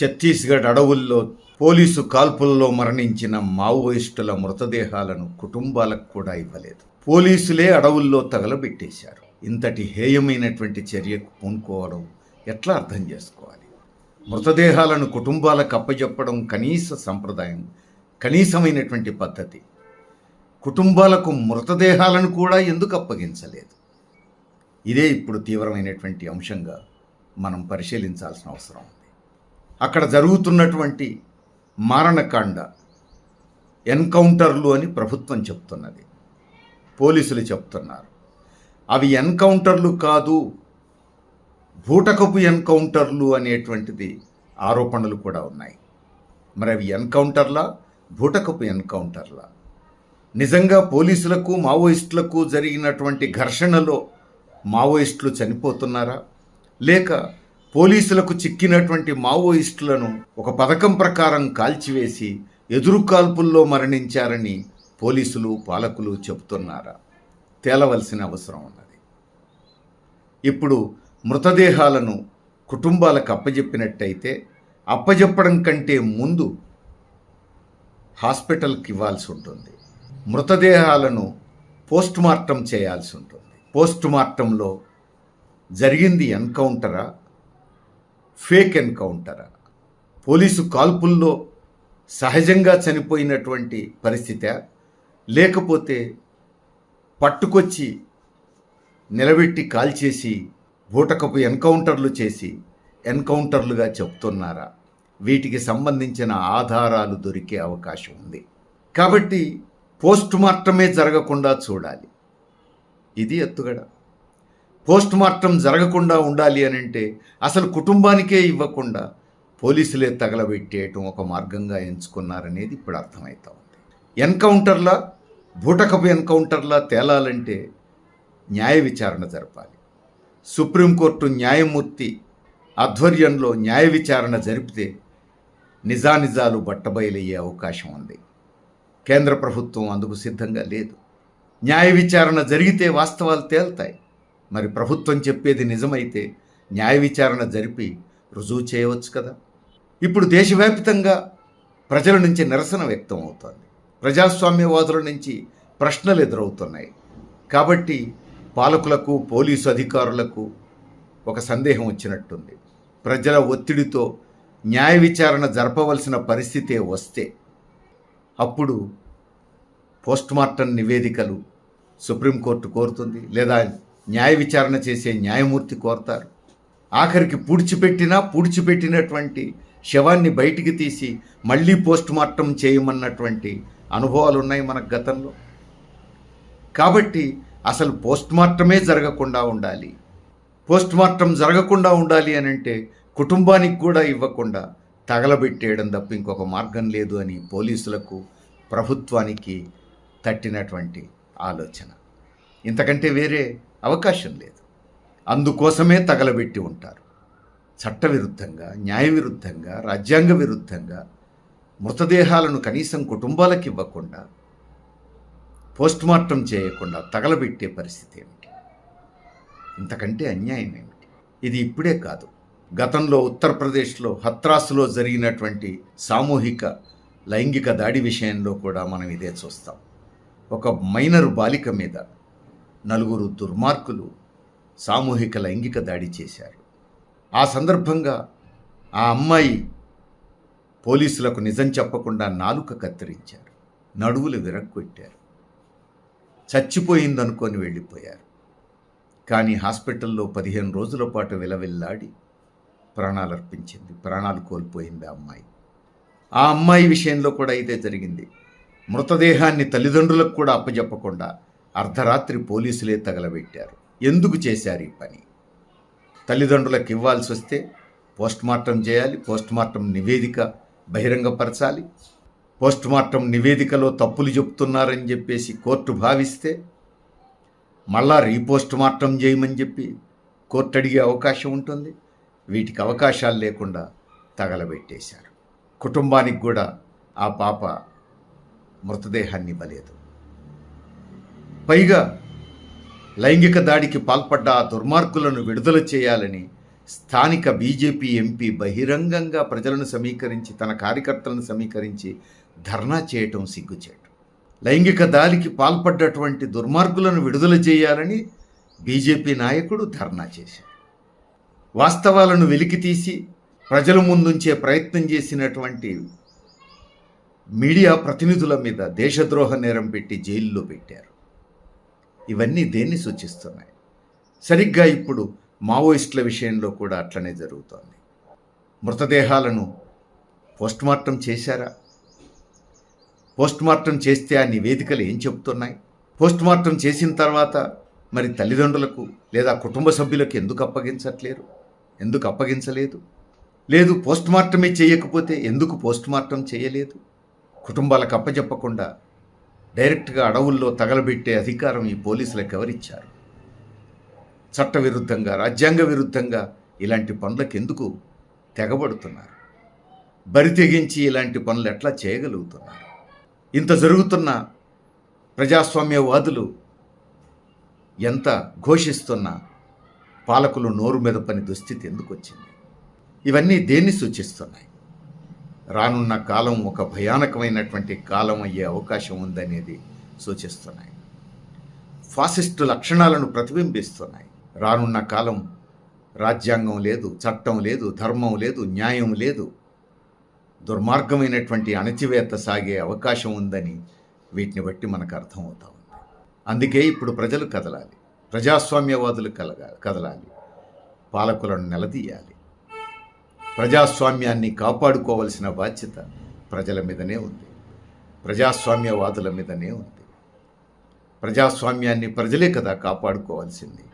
ఛత్తీస్గఢ్ అడవుల్లో పోలీసు కాల్పుల్లో మరణించిన మావోయిస్టుల మృతదేహాలను కుటుంబాలకు కూడా ఇవ్వలేదు. పోలీసులే అడవుల్లో తగలబెట్టేశారు. ఇంతటి హేయమైనటువంటి చర్యకు పూనుకోవడం ఎట్లా అర్థం చేసుకోవాలి? మృతదేహాలను కుటుంబాలకు అప్పజెప్పడం కనీస సంప్రదాయం కనీసమైనటువంటి పద్ధతి. కుటుంబాలకు మృతదేహాలను కూడా ఎందుకు అప్పగించలేదు? ఇదే ఇప్పుడు తీవ్రమైనటువంటి అంశంగా మనం పరిశీలించాల్సిన అవసరం ఉంది. అక్కడ జరుగుతున్నటువంటి మారణకాండ ఎన్కౌంటర్లు అని ప్రభుత్వం చెప్తున్నది. పోలీసులు చెప్తున్నారు. అవి ఎన్కౌంటర్లు కాదు భూటకపు ఎన్కౌంటర్లు అనేటువంటిది ఆరోపణలు కూడా ఉన్నాయి. మరి అవి ఎన్కౌంటర్లా భూటకపు ఎన్కౌంటర్లా? నిజంగా పోలీసులకు మావోయిస్టులకు జరిగినటువంటి ఘర్షణలో మావోయిస్టులు చనిపోతున్నారా? లేక పోలీసులకు చిక్కినటువంటి మావోయిస్టులను ఒక పథకం ప్రకారం కాల్చివేసి ఎదురు కాల్పుల్లో మరణించారని పోలీసులు పాలకులు చెబుతున్నారా? తేలవలసిన అవసరం ఉన్నది. ఇప్పుడు మృతదేహాలను కుటుంబాలకు అప్పజెప్పినట్టయితే అప్పజెప్పడం కంటే ముందు హాస్పిటల్కి ఇవ్వాల్సి ఉంటుంది. మృతదేహాలను పోస్ట్ మార్టం చేయాల్సి ఉంటుంది. పోస్ట్ మార్టంలో జరిగింది ఎన్కౌంటరా? ఫేక్ ఎన్కౌంటరా. పోలీసు కాల్పుల్లో సహజంగా చనిపోయినటువంటి పరిస్థితి. లేకపోతే పట్టుకొచ్చి నిలబెట్టి కాల్చేసి బూటకపు ఎన్కౌంటర్లు చేసి ఎన్కౌంటర్లుగా చెప్తున్నారా? వీటికి సంబంధించిన ఆధారాలు దొరికే అవకాశం ఉంది. కాబట్టి పోస్ట్ మార్టమే జరగకుండా చూడాలి. ఇది ఎత్తుగడ. పోస్ట్ మార్టం జరగకుండా ఉండాలి అని అంటే అసలు కుటుంబానికే ఇవ్వకుండా పోలీసులే తగలబెట్టేయటం ఒక మార్గంగా ఎంచుకున్నారనేది ఇప్పుడు అర్థమవుతా ఉంది. ఎన్కౌంటర్లా బూటకపు ఎన్కౌంటర్లా తేలాలంటే న్యాయ విచారణ జరపాలి. సుప్రీంకోర్టు న్యాయమూర్తి ఆధ్వర్యంలో న్యాయ విచారణ జరిపితే నిజానిజాలు బట్టబయలయ్యే అవకాశం ఉంది. కేంద్ర ప్రభుత్వం అందుకు సిద్ధంగా లేదు. న్యాయ విచారణ జరిగితే వాస్తవాలు తేల్తాయి. మరి ప్రభుత్వం చెప్పేది నిజమైతే న్యాయ విచారణ జరిపి రుజువు చేయవచ్చు కదా. ఇప్పుడు దేశవ్యాప్తంగా ప్రజల నుంచి నిరసన వ్యక్తం అవుతోంది. ప్రజాస్వామ్యవాదుల నుంచి ప్రశ్నలు ఎదురవుతున్నాయి. కాబట్టి పాలకులకు పోలీసు అధికారులకు ఒక సందేహం వచ్చినట్టుంది. ప్రజల ఒత్తిడితో న్యాయ విచారణ జరపవలసిన పరిస్థితే వస్తే అప్పుడు పోస్ట్మార్టం నివేదికలు సుప్రీంకోర్టు కోరుతుంది లేదా న్యాయ విచారణ చేసే న్యాయమూర్తి కోరతారు. ఆఖరికి పూడ్చిపెట్టినా పూడ్చిపెట్టినటువంటి శవాన్ని బయటికి తీసి మళ్ళీ పోస్ట్మార్టం చేయమన్నటువంటి అనుభవాలు ఉన్నాయి మన గతంలో. కాబట్టి అసలు పోస్ట్మార్టమే జరగకుండా ఉండాలి. పోస్ట్మార్టం జరగకుండా ఉండాలి అని అంటే కుటుంబానికి కూడా ఇవ్వకుండా తగలబెట్టేయడం తప్ప ఇంకొక మార్గం లేదు అని పోలీసులకు ప్రభుత్వానికి తట్టినటువంటి ఆలోచన. ఇంతకంటే వేరే అవకాశం లేదు. అందుకోసమే తగలబెట్టి ఉంటారు. చట్టవిరుద్ధంగా న్యాయ విరుద్ధంగా రాజ్యాంగ విరుద్ధంగా మృతదేహాలను కనీసం కుటుంబాలకు ఇవ్వకుండా పోస్ట్మార్టం చేయకుండా తగలబెట్టే పరిస్థితి ఏమిటి? ఇంతకంటే అన్యాయం ఏమిటి? ఇది ఇప్పుడే కాదు. గతంలో ఉత్తరప్రదేశ్లో హత్రాసులో జరిగినటువంటి సామూహిక లైంగిక దాడి విషయంలో కూడా మనం ఇదే చూస్తాం. ఒక మైనరు బాలిక మీద నలుగురు దుర్మార్గులు సామూహిక లైంగిక దాడి చేశారు. ఆ సందర్భంగా ఆ అమ్మాయి పోలీసులకు నిజం చెప్పకుండా నాలుక కత్తిరించారు. నడువులు విరగ్గొట్టారు. చచ్చిపోయిందనుకొని వెళ్ళిపోయారు. కానీ హాస్పిటల్లో పదిహేను రోజుల పాటు విలవిల్లాడి ప్రాణాలర్పించింది ప్రాణాలు కోల్పోయింది ఆ అమ్మాయి. ఆ అమ్మాయి విషయంలో కూడా ఇదే జరిగింది. మృతదేహాన్ని తల్లిదండ్రులకు కూడా అప్పజెప్పకుండా అర్ధరాత్రి పోలీసులే తగలబెట్టారు. ఎందుకు చేశారు ఈ పని? తల్లిదండ్రులకు ఇవ్వాల్సి వస్తే పోస్ట్మార్టం చేయాలి పోస్ట్మార్టం నివేదిక బహిరంగపరచాలి. పోస్ట్మార్టం నివేదికలో తప్పులు చెప్తున్నారని చెప్పేసి కోర్టు భావిస్తే మళ్ళా రీపోస్ట్ మార్టం చేయమని చెప్పి కోర్టు అడిగే అవకాశం ఉంటుంది. వీటికి అవకాశాలు లేకుండా తగలబెట్టేశారు. కుటుంబానికి కూడా ఆ పాప మృతదేహాన్ని ఇవ్వలేదు. పైగా లైంగిక దాడికి పాల్పడ్డ ఆ దుర్మార్గులను విడుదల చేయాలని స్థానిక బీజేపీ ఎంపీ బహిరంగంగా ప్రజలను సమీకరించి తన కార్యకర్తలను సమీకరించి ధర్నా చేయటం సిగ్గుచేటు. లైంగిక దాడికి పాల్పడ్డటువంటి దుర్మార్గులను విడుదల చేయాలని బీజేపీ నాయకుడు ధర్నా చేశాడు. వాస్తవాలను వెలికితీసి ప్రజల ముందుంచే ప్రయత్నం చేసినటువంటి మీడియా ప్రతినిధుల మీద దేశద్రోహ నేరం పెట్టి జైల్లో పెట్టారు. ఇవన్నీ దేన్ని సూచిస్తున్నాయి? సరిగ్గా ఇప్పుడు మావోయిస్టుల విషయంలో కూడా అట్లనే జరుగుతోంది. మృతదేహాలను పోస్ట్మార్టం చేశారా? పోస్ట్మార్టం చేస్తే ఆ నివేదికలు ఏం చెబుతున్నాయి? పోస్ట్మార్టం చేసిన తర్వాత మరి తల్లిదండ్రులకు లేదా కుటుంబ సభ్యులకు ఎందుకు అప్పగించట్లేరు? ఎందుకు అప్పగించలేదు? లేదు పోస్ట్మార్టమే చేయకపోతే ఎందుకు పోస్ట్మార్టం చేయలేదు? కుటుంబాలకు అప్పచెప్పకుండా డైరెక్ట్గా అడవుల్లో తగలబెట్టే అధికారం ఈ పోలీసులకు ఎవరిచ్చారు? చట్టవిరుద్ధంగా రాజ్యాంగ విరుద్ధంగా ఇలాంటి పనులకు ఎందుకు తెగబడుతున్నారు? బరి తెగించి ఇలాంటి పనులు ఎట్లా చేయగలుగుతున్నారు? ఇంత జరుగుతున్న ప్రజాస్వామ్యవాదులు ఎంత ఘోషిస్తున్న పాలకులు నోరు మీద పని దుస్థితి ఎందుకు వచ్చింది ఇవన్నీ దేన్ని సూచిస్తున్నాయి? రానున్న కాలం ఒక భయానకమైనటువంటి కాలం అయ్యే అవకాశం ఉందనేది సూచిస్తున్నాయి. ఫాసిస్టు లక్షణాలను ప్రతిబింబిస్తున్నాయి. రానున్న కాలం రాజ్యాంగం లేదు చట్టం లేదు ధర్మం లేదు న్యాయం లేదు. దుర్మార్గమైనటువంటి అణచివేత సాగే అవకాశం ఉందని వీటిని బట్టి మనకు అర్థమవుతా ఉంది. అందుకే ఇప్పుడు ప్రజలు కదలాలి. ప్రజాస్వామ్యవాదులు కలగా కదలాలి. పాలకులను నిలదీయాలి. ప్రజాస్వామ్యాన్ని కాపాడుకోవలసిన బాధ్యత ప్రజల మీదనే ఉంది. ప్రజాస్వామ్యవాదుల మీదనే ఉంది. ప్రజాస్వామ్యాన్ని ప్రజలే కదా కాపాడుకోవాల్సింది.